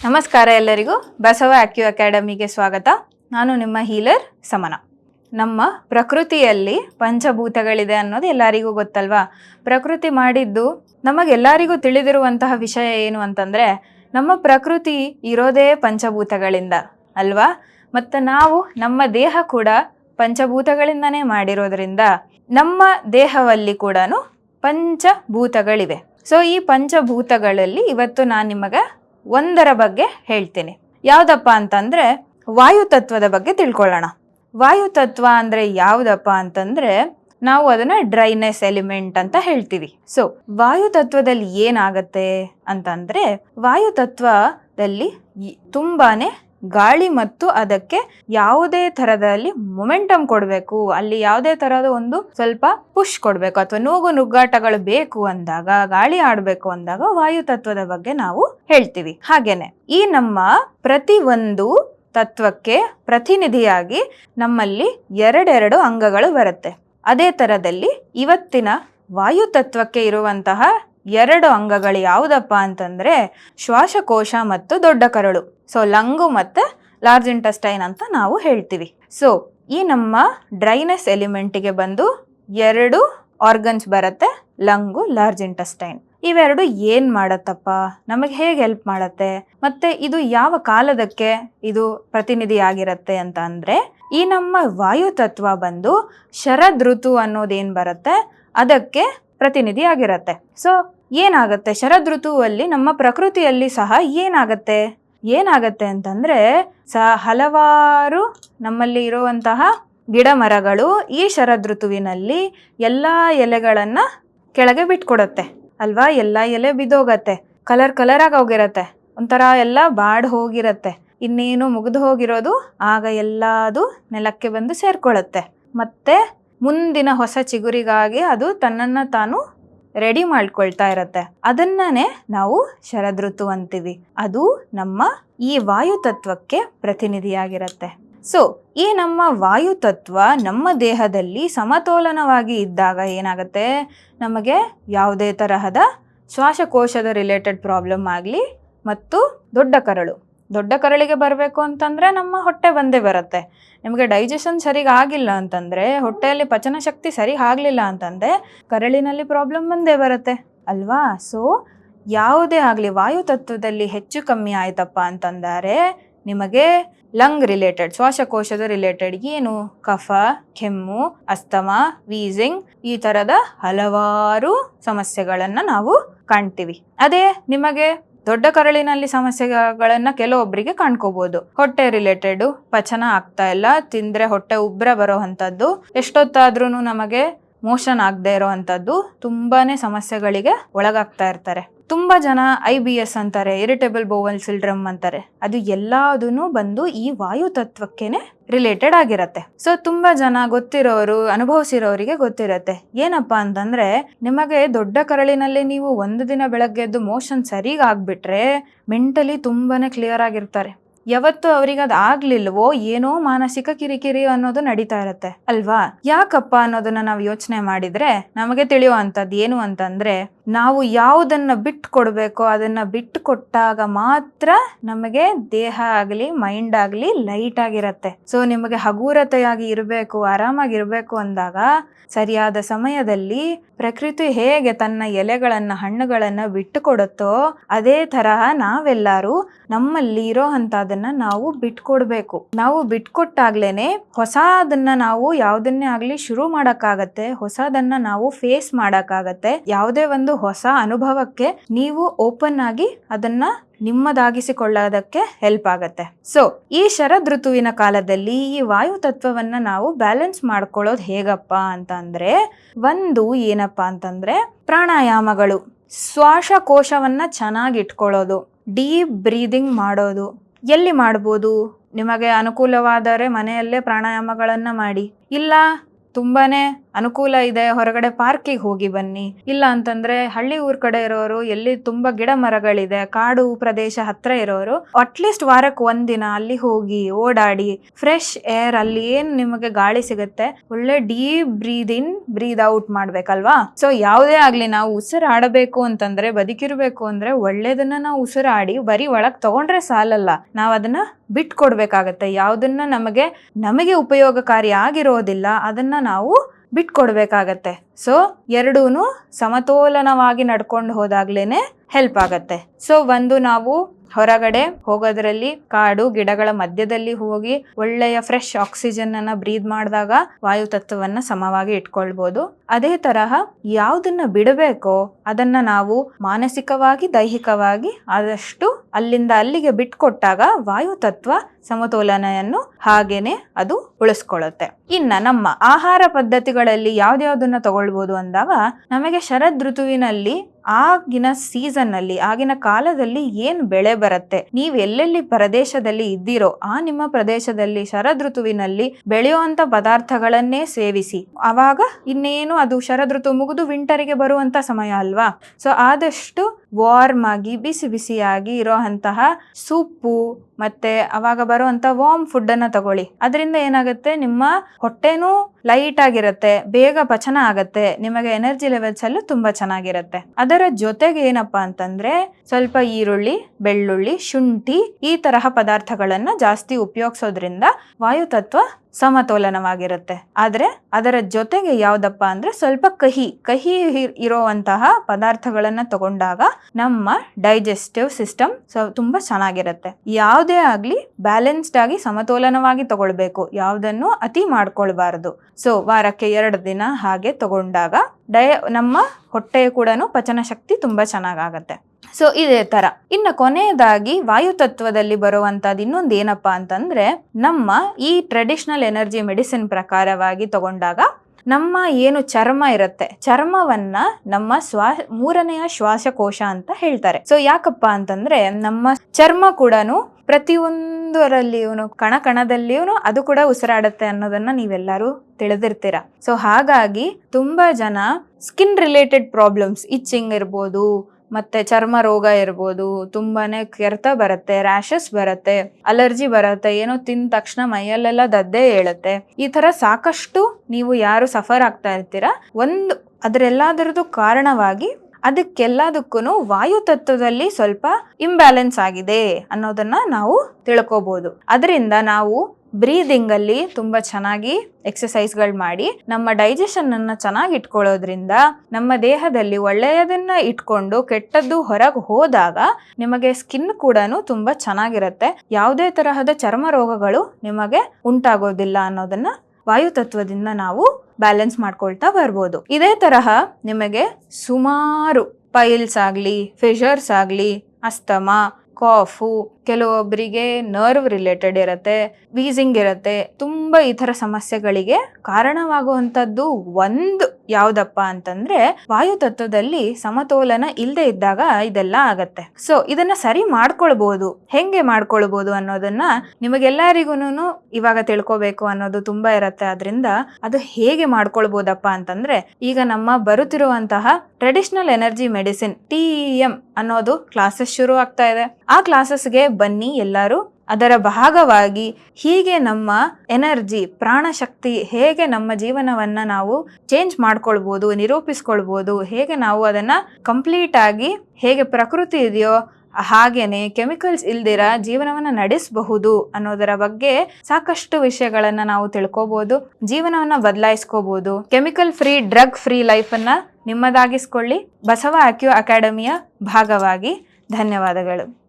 ನಮಸ್ಕಾರ ಎಲ್ಲರಿಗೂ. ಬಸವ ಆಕ್ಯೂ ಅಕಾಡೆಮಿಗೆ ಸ್ವಾಗತ. ನಾನು ನಿಮ್ಮ ಹೀಲರ್ ಸಮನ. ನಮ್ಮ ಪ್ರಕೃತಿಯಲ್ಲಿ ಪಂಚಭೂತಗಳಿದೆ ಅನ್ನೋದು ಎಲ್ಲರಿಗೂ ಗೊತ್ತಲ್ವಾ? ಪ್ರಕೃತಿ ಮಾಡಿದ್ದು ನಮಗೆಲ್ಲರಿಗೂ ತಿಳಿದಿರುವಂತಹ ವಿಷಯ ಏನು ಅಂತಂದರೆ, ನಮ್ಮ ಪ್ರಕೃತಿ ಇರೋದೇ ಪಂಚಭೂತಗಳಿಂದ ಅಲ್ವಾ? ಮತ್ತು ನಾವು ನಮ್ಮ ದೇಹ ಕೂಡ ಪಂಚಭೂತಗಳಿಂದನೇ ಮಾಡಿರೋದ್ರಿಂದ ನಮ್ಮ ದೇಹದಲ್ಲಿ ಕೂಡ ಪಂಚಭೂತಗಳಿವೆ. ಸೊ ಈ ಪಂಚಭೂತಗಳಲ್ಲಿ ಇವತ್ತು ನಾನು ನಿಮಗೆ ಒಂದರ ಬಗ್ಗೆ ಹೇಳ್ತೀನಿ. ಯಾವುದಪ್ಪ ಅಂತಂದ್ರೆ ವಾಯು ತತ್ವದ ಬಗ್ಗೆ ತಿಳ್ಕೊಳ್ಳೋಣ. ವಾಯು ತತ್ವ ಅಂದ್ರೆ ಯಾವುದಪ್ಪ ಅಂತಂದ್ರೆ ನಾವು ಅದನ್ನ ಡ್ರೈನೆಸ್ ಎಲಿಮೆಂಟ್ ಅಂತ ಹೇಳ್ತೀವಿ. ಸೊ ವಾಯು ತತ್ವದಲ್ಲಿ ಏನಾಗತ್ತೆ ಅಂತಂದ್ರೆ ವಾಯು ತತ್ವದಲ್ಲಿ ಈ- ತುಂಬಾನೇ ಗಾಳಿ ಮತ್ತು ಅದಕ್ಕೆ ಯಾವುದೇ ತರದಲ್ಲಿ ಮೊಮೆಂಟಮ್ ಕೊಡಬೇಕು. ಅಲ್ಲಿ ಯಾವುದೇ ತರಹದ ಒಂದು ಸ್ವಲ್ಪ ಪುಷ್ ಕೊಡಬೇಕು ಅಥವಾ ನೂಗು ನುಗ್ಗಾಟಗಳು ಬೇಕು ಅಂದಾಗ, ಗಾಳಿ ಆಡಬೇಕು ಅಂದಾಗ ವಾಯು ತತ್ವದ ಬಗ್ಗೆ ನಾವು ಹೇಳ್ತೀವಿ. ಹಾಗೇನೆ, ಈ ನಮ್ಮ ಪ್ರತಿ ಒಂದು ತತ್ವಕ್ಕೆ ಪ್ರತಿನಿಧಿಯಾಗಿ ನಮ್ಮಲ್ಲಿ ಎರಡೆರಡು ಅಂಗಗಳು ಬರುತ್ತೆ. ಅದೇ ತರದಲ್ಲಿ ಇವತ್ತಿನ ವಾಯು ತತ್ವಕ್ಕೆ ಇರುವಂತಹ ಎರಡು ಅಂಗಗಳು ಯಾವುದಪ್ಪ ಅಂತಂದರೆ ಶ್ವಾಸಕೋಶ ಮತ್ತು ದೊಡ್ಡ ಕರಳು. ಸೊ ಲಂಗು ಮತ್ತು ಲಾರ್ಜ್ ಇಂಟೆಸ್ಟೈನ್ ಅಂತ ನಾವು ಹೇಳ್ತೀವಿ. ಸೊ ಈ ನಮ್ಮ ಡ್ರೈನೆಸ್ ಎಲಿಮೆಂಟಿಗೆ ಬಂದು ಎರಡು ಆರ್ಗನ್ಸ್ ಬರುತ್ತೆ, ಲಂಗು ಲಾರ್ಜ್ ಇಂಟೆಸ್ಟೈನ್ ಇವೆರಡು ಏನ್ ಮಾಡತ್ತಪ್ಪ? ನಮಗೆ ಹೇಗೆ ಹೆಲ್ಪ್ ಮಾಡತ್ತೆ? ಮತ್ತೆ ಇದು ಯಾವ ಕಾಲದಕ್ಕೆ ಇದು ಪ್ರತಿನಿಧಿ ಆಗಿರತ್ತೆ ಅಂತ ಅಂದ್ರೆ, ಈ ನಮ್ಮ ವಾಯು ತತ್ವ ಬಂದು ಶರದ್ ಋತು ಅನ್ನೋದೇನ್ ಬರುತ್ತೆ, ಅದಕ್ಕೆ ಪ್ರತಿನಿಧಿ ಆಗಿರತ್ತೆ. ಸೊ ಏನಾಗುತ್ತೆ? ಶರದ್ ಋತುವಲ್ಲಿ ನಮ್ಮ ಪ್ರಕೃತಿಯಲ್ಲಿ ಸಹ ಏನಾಗತ್ತೆ? ಏನಾಗತ್ತೆ ಅಂತಂದ್ರೆ, ಸ, ಹಲವಾರು ನಮ್ಮಲ್ಲಿ ಇರುವಂತಹ ಗಿಡ ಮರಗಳು ಈ ಶರದ್ ಋತುವಿನಲ್ಲಿ ಎಲ್ಲ ಎಲೆಗಳನ್ನ ಕೆಳಗೆ ಬಿಟ್ಕೊಡತ್ತೆ. ಅಲ್ವಾ? ಎಲ್ಲ ಎಲೆ ಬಿದ್ದೋಗತ್ತೆ. ಕಲರ್ ಕಲರ್ ಆಗಿ ಹೋಗಿರತ್ತೆ. ಒಂಥರ ಎಲ್ಲ ಬಾಡ್ ಹೋಗಿರತ್ತೆ. ಇನ್ನೇನು ಮುಗಿದು ಹೋಗಿರೋದು ಆಗ ಎಲ್ಲದು ನೆಲಕ್ಕೆ ಬಂದು ಸೇರ್ಕೊಳ್ಳುತ್ತೆ ಮತ್ತೆ ಮುಂದಿನ ಹೊಸ ಚಿಗುರಿಗಾಗಿ ಅದು ತನ್ನನ್ನು ತಾನು ರೆಡಿ ಮಾಡ್ಕೊಳ್ತಾ ಇರತ್ತೆ. ಅದನ್ನೇ ನಾವು ಶರದ್ ಋತು ಅಂತೀವಿ. ಅದು ನಮ್ಮ ಈ ವಾಯು ತತ್ವಕ್ಕೆ ಪ್ರತಿನಿಧಿಯಾಗಿರತ್ತೆ. ಸೊ ಈ ನಮ್ಮ ವಾಯು ತತ್ವ ನಮ್ಮ ದೇಹದಲ್ಲಿ ಸಮತೋಲನವಾಗಿ ಇದ್ದಾಗ ಏನಾಗುತ್ತೆ? ನಮಗೆ ಯಾವುದೇ ತರಹದ ಶ್ವಾಸಕೋಶದ ರಿಲೇಟೆಡ್ ಪ್ರಾಬ್ಲಮ್ ಆಗಲಿ ಮತ್ತು ದೊಡ್ಡ ಕರಳು. ದೊಡ್ಡ ಕರಳಿಗೆ ಬರಬೇಕು ಅಂತಂದರೆ ನಮ್ಮ ಹೊಟ್ಟೆ ಬಂದೇ ಬರುತ್ತೆ. ನಿಮಗೆ ಡೈಜೆಷನ್ ಸರಿಗೆ ಆಗಿಲ್ಲ ಅಂತಂದರೆ, ಹೊಟ್ಟೆಯಲ್ಲಿ ಪಚನ ಶಕ್ತಿ ಸರಿ ಆಗಲಿಲ್ಲ ಅಂತಂದರೆ ಕರಳಿನಲ್ಲಿ ಪ್ರಾಬ್ಲಮ್ ಬಂದೇ ಬರುತ್ತೆ, ಅಲ್ವಾ? ಸೊ ಯಾವುದೇ ಆಗಲಿ, ವಾಯು ತತ್ವದಲ್ಲಿ ಹೆಚ್ಚು ಕಮ್ಮಿ ಆಯಿತಪ್ಪ ಅಂತಂದರೆ ನಿಮಗೆ ಲಂಗ್ ರಿಲೇಟೆಡ್ ಶ್ವಾಸಕೋಶದ ರಿಲೇಟೆಡ್ ಏನು? ಕಫ, ಕೆಮ್ಮು, ಅಸ್ತಮ ವೀಸಿಂಗ್ ಈ ಥರದ ಹಲವಾರು ಸಮಸ್ಯೆಗಳನ್ನು ನಾವು ಕಾಣ್ತೀವಿ. ಅದೇ ನಿಮಗೆ ದೊಡ್ಡ ಕರಳಿನಲ್ಲಿ ಸಮಸ್ಯೆಗಳನ್ನ ಕೆಲವೊಬ್ಬರಿಗೆ ಕಾಣ್ಕೋಬಹುದು ಹೊಟ್ಟೆ ರಿಲೇಟೆಡ್ ಪಚನ ಆಗ್ತಾ ಇಲ್ಲ, ತಿಂದ್ರೆ ಹೊಟ್ಟೆ ಉಬ್ರ ಬರೋ ಅಂಥದ್ದು. ಎಷ್ಟೊತ್ತಾದ್ರೂ ನಮಗೆ ಮೋಷನ್ ಆಗದೆ ಇರೋ ಅಂಥದ್ದು ತುಂಬಾನೇ ಸಮಸ್ಯೆಗಳಿಗೆ ಒಳಗಾಗ್ತಾ ಇರ್ತಾರೆ. ತುಂಬ ಜನ ಐ ಬಿ ಎಸ್ ಅಂತಾರೆ, ಇರಿಟೇಬಲ್ ಬೋವಲ್ ಸಿಲ್ಡ್ರಮ್ ಅಂತಾರೆ. ಅದು ಎಲ್ಲದೂ ಬಂದು ಈ ವಾಯು ತತ್ವಕ್ಕೇನೆ ರಿಲೇಟೆಡ್ ಆಗಿರತ್ತೆ. ಸೊ ತುಂಬಾ ಜನ ಗೊತ್ತಿರೋರು, ಅನುಭವಿಸಿರೋರಿಗೆ ಗೊತ್ತಿರತ್ತೆ. ಏನಪ್ಪಾ ಅಂತಂದ್ರೆ, ನಿಮಗೆ ದೊಡ್ಡ ಕರಳಿನಲ್ಲಿ ನೀವು ಒಂದು ದಿನ ಬೆಳಗ್ಗೆ ಎದ್ದು ಮೋಷನ್ ಸರಿಗಾಗ್ಬಿಟ್ರೆ ಮೆಂಟಲಿ ತುಂಬಾನೇ ಕ್ಲಿಯರ್ ಆಗಿರ್ತಾರೆ. ಯಾವತ್ತು ಅವರಿಗೆ ಅದು ಆಗ್ಲಿಲ್ವೋ ಏನೋ ಮಾನಸಿಕ ಕಿರಿಕಿರಿ ಅನ್ನೋದು ನಡೀತಾ ಇರತ್ತೆ, ಅಲ್ವಾ? ಯಾಕಪ್ಪ ಅನ್ನೋದನ್ನ ನಾವು ಯೋಚನೆ ಮಾಡಿದ್ರೆ ನಮಗೆ ತಿಳಿಯುವಂತದ್ದು ಏನು ಅಂತಂದ್ರೆ, ನಾವು ಯಾವುದನ್ನ ಬಿಟ್ಟು ಕೊಡ್ಬೇಕೋ ಅದನ್ನ ಬಿಟ್ಟು ಕೊಟ್ಟಾಗ ಮಾತ್ರ ನಮಗೆ ದೇಹ ಆಗಲಿ ಮೈಂಡ್ ಆಗಲಿ ಲೈಟ್ ಆಗಿರತ್ತೆ. ಸೊ ನಿಮಗೆ ಹಗುರತೆಯಾಗಿ ಇರಬೇಕು, ಆರಾಮಾಗಿರ್ಬೇಕು ಅಂದಾಗ, ಸರಿಯಾದ ಸಮಯದಲ್ಲಿ ಪ್ರಕೃತಿ ಹೇಗೆ ತನ್ನ ಎಲೆಗಳನ್ನ, ಹಣ್ಣುಗಳನ್ನ ಬಿಟ್ಟುಕೊಡುತ್ತೋ ಅದೇ ತರಹ ನಾವೆಲ್ಲರೂ ನಮ್ಮಲ್ಲಿ ಇರೋ ಅಂತದನ್ನ ನಾವು ಬಿಟ್ಕೊಡ್ಬೇಕು. ನಾವು ಬಿಟ್ಕೊಟ್ಟಾಗ್ಲೇನೆ ಹೊಸದನ್ನ ನಾವು ಯಾವ್ದನ್ನೇ ಆಗ್ಲಿ ಶುರು ಮಾಡಕ್ಕಾಗತ್ತೆ, ಹೊಸದನ್ನ ನಾವು ಫೇಸ್ ಮಾಡೋಕ್ಕಾಗತ್ತೆ. ಯಾವುದೇ ಒಂದು ಹೊಸ ಅನುಭವಕ್ಕೆ ನೀವು ಓಪನ್ ಆಗಿ ಅದನ್ನ ನಿಮ್ಮದಾಗಿಸಿಕೊಳ್ಳೋದಕ್ಕೆ ಹೆಲ್ಪ್ ಆಗತ್ತೆ. ಸೊ ಈ ಶರದ್ ಋತುವಿನ ಕಾಲದಲ್ಲಿ ಈ ವಾಯು ತತ್ವವನ್ನ ನಾವು ಬ್ಯಾಲೆನ್ಸ್ ಮಾಡ್ಕೊಳ್ಳೋದು ಹೇಗಪ್ಪ ಅಂತಂದ್ರೆ, ಒಂದು ಏನಪ್ಪಾ ಅಂತಂದ್ರೆ, ಪ್ರಾಣಾಯಾಮಗಳು, ಶ್ವಾಸಕೋಶವನ್ನ ಚೆನ್ನಾಗಿ ಇಟ್ಕೊಳ್ಳೋದು ಡೀಪ್ ಬ್ರೀದಿಂಗ್ ಮಾಡೋದು. ಎಲ್ಲಿ ಮಾಡ್ಬೋದು? ನಿಮಗೆ ಅನುಕೂಲವಾದರೆ ಮನೆಯಲ್ಲೇ ಪ್ರಾಣಾಯಾಮಗಳನ್ನು ಮಾಡಿ. ಇಲ್ಲ, ತುಂಬಾನೇ ಅನುಕೂಲ ಇದೆ, ಹೊರಗಡೆ ಪಾರ್ಕಿಗೆ ಹೋಗಿ ಬನ್ನಿ. ಇಲ್ಲ ಅಂತಂದ್ರೆ ಹಳ್ಳಿ ಊರ್ ಕಡೆ ಇರೋರು, ಎಲ್ಲಿ ತುಂಬಾ ಗಿಡ ಮರಗಳಿದೆ, ಕಾಡು ಪ್ರದೇಶ ಹತ್ರ ಇರೋರು ಅಟ್ಲೀಸ್ಟ್ ವಾರಕ್ಕೆ ಒಂದಿನ ಅಲ್ಲಿ ಹೋಗಿ ಓಡಾಡಿ ಫ್ರೆಶ್ ಏರ್ ಅಲ್ಲಿ ಏನ್ ನಿಮಗೆ ಗಾಳಿ ಸಿಗುತ್ತೆ, ಒಳ್ಳೆ deep breathe in breathe out ಮಾಡ್ಬೇಕಲ್ವಾ? So ಯಾವುದೇ ಆಗ್ಲಿ ನಾವು ಉಸಿರಾಡಬೇಕು ಅಂತಂದ್ರೆ, ಬದುಕಿರ್ಬೇಕು ಅಂದ್ರೆ ಒಳ್ಳೇದನ್ನ ನಾವು ಉಸಿರಾಡಿ ಬರೀ ಒಳಗ್ ತಗೊಂಡ್ರೆ ಸಾಲಲ್ಲ. ನಾವ್ ಅದನ್ನ ಬಿಟ್ಕೊಡ್ಬೇಕಾಗತ್ತೆ. ಯಾವ್ದನ್ನ ನಮಗೆ ನಮಗೆ ಉಪಯೋಗಕಾರಿ ಆಗಿರೋದಿಲ್ಲ, ಅದನ್ನ ನಾವು ಬಿಟ್ಕೊಡ್ಬೇಕಾಗತ್ತೆ. ಸೊ ಎರಡೂ ಸಮತೋಲನವಾಗಿ ನಡ್ಕೊಂಡು ಹೋದಾಗ್ಲೇನೆ ಹೆಲ್ಪ್ ಆಗತ್ತೆ. ಸೊ ಒಂದು ನಾವು ಹೊರಗಡೆ ಹೋಗೋದ್ರಲ್ಲಿ ಕಾಡು ಗಿಡಗಳ ಮಧ್ಯದಲ್ಲಿ ಹೋಗಿ ಒಳ್ಳೆಯ ಫ್ರೆಶ್ ಆಕ್ಸಿಜನ್ ಅನ್ನ ಬ್ರೀದ್ ಮಾಡಿದಾಗ ವಾಯು ತತ್ವವನ್ನ ಸಮವಾಗಿ ಇಟ್ಕೊಳ್ಬಹುದು ಅದೇ ತರಹ ಯಾವ್ದನ್ನ ಬಿಡಬೇಕೋ ಅದನ್ನ ನಾವು ಮಾನಸಿಕವಾಗಿ, ದೈಹಿಕವಾಗಿ ಆದಷ್ಟು ಅಲ್ಲಿಂದ ಅಲ್ಲಿಗೆ ಬಿಟ್ಕೊಟ್ಟಾಗ ವಾಯು ತತ್ವ ಸಮತೋಲನೆಯನ್ನು ಹಾಗೇನೆ ಅದು ಉಳಿಸ್ಕೊಳ್ಳುತ್ತೆ. ಇನ್ನ ನಮ್ಮ ಆಹಾರ ಪದ್ಧತಿಗಳಲ್ಲಿ ಯಾವ್ದ್ಯಾವ್ದನ್ನ ತಗೊಳ್ಬಹುದು ಅಂದಾಗ ನಮಗೆ ಶರದ್ ಋತುವಿನಲ್ಲಿ ಆಗಿನ ಸೀಸನ್ ಅಲ್ಲಿ ಆಗಿನ ಕಾಲದಲ್ಲಿ ಏನ್ ಬೆಳೆ ಬರುತ್ತೆ? ನೀವು ಎಲ್ಲೆಲ್ಲಿ ಪ್ರದೇಶದಲ್ಲಿ ಇದ್ದೀರೋ, ಆ ನಿಮ್ಮ ಪ್ರದೇಶದಲ್ಲಿ ಶರದ್ ಋತುವಿನಲ್ಲಿ ಬೆಳೆಯುವಂತ ಪದಾರ್ಥಗಳನ್ನೇ ಸೇವಿಸಿ. ಅವಾಗ ಇನ್ನೇನು ಅದು ಶರದ್ ಋತು ಮುಗಿದು ವಿಂಟರಿಗೆ ಬರುವಂತ ಸಮಯ ಅಲ್ವಾ? ಸೊ ಆದಷ್ಟು ವಾರ್ಮ್ ಆಗಿ ಬಿಸಿ ಬಿಸಿಯಾಗಿ ಇರೋಂತಹ ಸೂಪು ಮತ್ತೆ ಅವಾಗ ಬರುವಂತ ವಾರ್ಮ್ ಫುಡ್ ಅನ್ನ ತಗೊಳ್ಳಿ. ಅದರಿಂದ ಏನಾಗುತ್ತೆ, ನಿಮ್ಮ ಹೊಟ್ಟೆನೂ ಲೈಟ್ ಆಗಿರುತ್ತೆ, ಬೇಗ ಪಚನ ಆಗತ್ತೆ, ನಿಮಗೆ ಎನರ್ಜಿ ಲೆವೆಲ್ಸ್ ಅಲ್ಲೂ ತುಂಬಾ ಚೆನ್ನಾಗಿರುತ್ತೆ. ಅದರ ಜೊತೆಗೆ ಏನಪ್ಪಾ ಅಂತಂದ್ರೆ, ಸ್ವಲ್ಪ ಈರುಳ್ಳಿ, ಬೆಳ್ಳುಳ್ಳಿ, ಶುಂಠಿ ಈ ತರಹ ಪದಾರ್ಥಗಳನ್ನ ಜಾಸ್ತಿ ಉಪಯೋಗಿಸೋದ್ರಿಂದ ವಾಯುತತ್ವ ಸಮತೋಲನವಾಗಿರುತ್ತೆ. ಆದರೆ ಅದರ ಜೊತೆಗೆ ಯಾವುದಪ್ಪ ಅಂದ್ರೆ ಸ್ವಲ್ಪ ಕಹಿ ಕಹಿ ಇರೋವಂತಹ ಪದಾರ್ಥಗಳನ್ನ ತಗೊಂಡಾಗ ನಮ್ಮ ಡೈಜೆಸ್ಟಿವ್ ಸಿಸ್ಟಮ್ ತುಂಬಾ ಚೆನ್ನಾಗಿರುತ್ತೆ. ಯಾವುದೇ ಆಗ್ಲಿ ಬ್ಯಾಲೆನ್ಸ್ಡ್ ಆಗಿ ಸಮತೋಲನವಾಗಿ ತಗೊಳ್ಬೇಕು. ಯಾವುದನ್ನು ಅತಿ ಮಾಡ್ಕೊಳ್ಬಾರದು. ಸೊ ವಾರಕ್ಕೆ ಎರಡು ದಿನ ಹಾಗೆ ತಗೊಂಡಾಗ ಡಯ ನಮ್ಮ ಹೊಟ್ಟೆಯ ಕೂಡ ಪಚನ ಶಕ್ತಿ ತುಂಬಾ ಚೆನ್ನಾಗಾಗತ್ತೆ. ಸೊ ಇದೇ ತರ. ಇನ್ನು ಕೊನೆಯದಾಗಿ ವಾಯುತತ್ವದಲ್ಲಿ ಬರುವಂತದ್ದು ಇನ್ನೊಂದು ಏನಪ್ಪ ಅಂತಂದ್ರೆ, ನಮ್ಮ ಈ ಟ್ರೆಡಿಷನಲ್ ಎನರ್ಜಿ ಮೆಡಿಸಿನ್ ಪ್ರಕಾರವಾಗಿ ತಗೊಂಡಾಗ ನಮ್ಮ ಏನು ಚರ್ಮ ಇರುತ್ತೆ, ಚರ್ಮವನ್ನ ನಮ್ಮ ಶ್ವಾ, ಮೂರನೆಯ ಶ್ವಾಸಕೋಶ ಅಂತ ಹೇಳ್ತಾರೆ. ಸೊ ಯಾಕಪ್ಪ ಅಂತಂದ್ರೆ ನಮ್ಮ ಚರ್ಮ ಕೂಡ ಪ್ರತಿಯೊಂದರಲ್ಲಿಯೂ ಕಣ ಕಣದಲ್ಲಿಯೂ ಅದು ಕೂಡ ಉಸಿರಾಡುತ್ತೆ ಅನ್ನೋದನ್ನ ನೀವೆಲ್ಲರೂ ತಿಳಿದಿರ್ತೀರ. ಸೊ ಹಾಗಾಗಿ ತುಂಬಾ ಜನ ಸ್ಕಿನ್ ರಿಲೇಟೆಡ್ ಪ್ರಾಬ್ಲಮ್ಸ್ ಇಚ್ಚಿಂಗ್ ಇರ್ಬೋದು, ಮತ್ತೆ ಚರ್ಮ ರೋಗ ಇರ್ಬೋದು, ತುಂಬಾನೇ ಕೆರೆತ ಬರುತ್ತೆ ರ್ಯಾಷಸ್ ಬರುತ್ತೆ ಅಲರ್ಜಿ ಬರುತ್ತೆ, ಏನೋ ತಿಂದ ತಕ್ಷಣ ಮೈಯಲ್ಲೆಲ್ಲ ದದ್ದೆ ಹೇಳುತ್ತೆ ಈ ತರ ಸಾಕಷ್ಟು ನೀವು ಯಾರು ಸಫರ್ ಆಗ್ತಾ ಇರ್ತೀರಾ, ಒಂದು ಅದರೆಲ್ಲದರದ್ದು ಕಾರಣವಾಗಿ ಅದಕ್ಕೆಲ್ಲದಕ್ಕೂ ವಾಯು ತತ್ವದಲ್ಲಿ ಸ್ವಲ್ಪ ಇಂಬ್ಯಾಲೆನ್ಸ್ ಆಗಿದೆ ಅನ್ನೋದನ್ನ ನಾವು ತಿಳ್ಕೋಬಹುದು ಅದರಿಂದ ನಾವು ಬ್ರೀದಿಂಗ್ ಅಲ್ಲಿ ತುಂಬಾ ಚೆನ್ನಾಗಿ ಎಕ್ಸಸೈಸ್ಗಳು ಮಾಡಿ ನಮ್ಮ ಡೈಜೆಷನ್ ಅನ್ನ ಚೆನ್ನಾಗಿ ಇಟ್ಕೊಳ್ಳೋದ್ರಿಂದ ನಮ್ಮ ದೇಹದಲ್ಲಿ ಒಳ್ಳೆಯದನ್ನ ಇಟ್ಕೊಂಡು ಕೆಟ್ಟದ್ದು ಹೊರಗೆ ಹೋದಾಗ ನಿಮಗೆ ಸ್ಕಿನ್ ಕೂಡ ತುಂಬಾ ಚೆನ್ನಾಗಿರುತ್ತೆ. ಯಾವುದೇ ತರಹದ ಚರ್ಮ ರೋಗಗಳು ನಿಮಗೆ ಉಂಟಾಗೋದಿಲ್ಲ ಅನ್ನೋದನ್ನ ವಾಯುತತ್ವದಿಂದ ನಾವು ಬ್ಯಾಲೆನ್ಸ್ ಮಾಡ್ಕೊಳ್ತಾ ಬರ್ಬೋದು. ಇದೇ ತರಹ ನಿಮಗೆ ಸುಮಾರು ಪೈಲ್ಸ್ ಆಗಲಿ ಫಿಶರ್ಸ್ ಆಗಲಿ, ಅಸ್ತಮ ಕಾಫು ಕೆಲವೊಬ್ಬರಿಗೆ ನರ್ವ್ ರಿಲೇಟೆಡ್ ಇರುತ್ತೆ ವೀಸಿಂಗ್ ಇರುತ್ತೆ, ತುಂಬ ಈ ಥರ ಸಮಸ್ಯೆಗಳಿಗೆ ಕಾರಣವಾಗುವಂಥದ್ದು ಒಂದು ಯಾವ್ದಪ್ಪ ಅಂತಂದ್ರೆ ವಾಯು ತತ್ವದಲ್ಲಿ ಸಮತೋಲನ ಇಲ್ಲದೆ ಇದ್ದಾಗ ಇದೆಲ್ಲ ಆಗತ್ತೆ. ಸೊ ಇದನ್ನ ಸರಿ ಮಾಡ್ಕೊಳ್ಬಹುದು ಹೆಂಗೆ ಮಾಡ್ಕೊಳ್ಬಹುದು ಅನ್ನೋದನ್ನ ನಿಮಗೆಲ್ಲರಿಗೂ ಇವಾಗ ತಿಳ್ಕೊಬೇಕು ಅನ್ನೋದು ತುಂಬಾ ಇರತ್ತೆ. ಅದರಿಂದ ಅದು ಹೇಗೆ ಮಾಡ್ಕೊಳ್ಬಹುದಪ್ಪ ಅಂತಂದ್ರೆ ಈಗ ನಮ್ಮ ಬರುತ್ತಿರುವಂತಹ ಟ್ರೆಡಿಷನಲ್ ಎನರ್ಜಿ ಮೆಡಿಸಿನ್ ಟಿ ಅನ್ನೋದು ಕ್ಲಾಸಸ್ ಶುರು ಆಗ್ತಾ ಇದೆ. ಆ ಕ್ಲಾಸಸ್ಗೆ ಬನ್ನಿ ಎಲ್ಲರೂ. ಅದರ ಭಾಗವಾಗಿ ಹೀಗೆ ನಮ್ಮ ಎನರ್ಜಿ, ಪ್ರಾಣಶಕ್ತಿ ಹೇಗೆ ನಮ್ಮ ಜೀವನವನ್ನ ನಾವು ಚೇಂಜ್ ಮಾಡ್ಕೊಳ್ಬೋದು, ನಿರೂಪಿಸ್ಕೊಳ್ಬೋದು, ಹೇಗೆ ನಾವು ಅದನ್ನ ಕಂಪ್ಲೀಟ್ ಆಗಿ ಹೇಗೆ ಪ್ರಕೃತಿ ಇದೆಯೋ ಹಾಗೇನೆ ಕೆಮಿಕಲ್ಸ್ ಇಲ್ದಿರ ಜೀವನವನ್ನ ನಡೆಸಬಹುದು ಅನ್ನೋದರ ಬಗ್ಗೆ ಸಾಕಷ್ಟು ವಿಷಯಗಳನ್ನ ನಾವು ತಿಳ್ಕೊಬೋದು, ಜೀವನವನ್ನ ಬದಲಾಯಿಸ್ಕೋಬಹುದು chemical free, drug free life ಅನ್ನ ನಿಮ್ಮದಾಗಿಸ್ಕೊಳ್ಳಿ. ಬಸವ ಅಕ್ಯೂ ಅಕಾಡೆಮಿಯ ಭಾಗವಾಗಿ ಧನ್ಯವಾದಗಳು.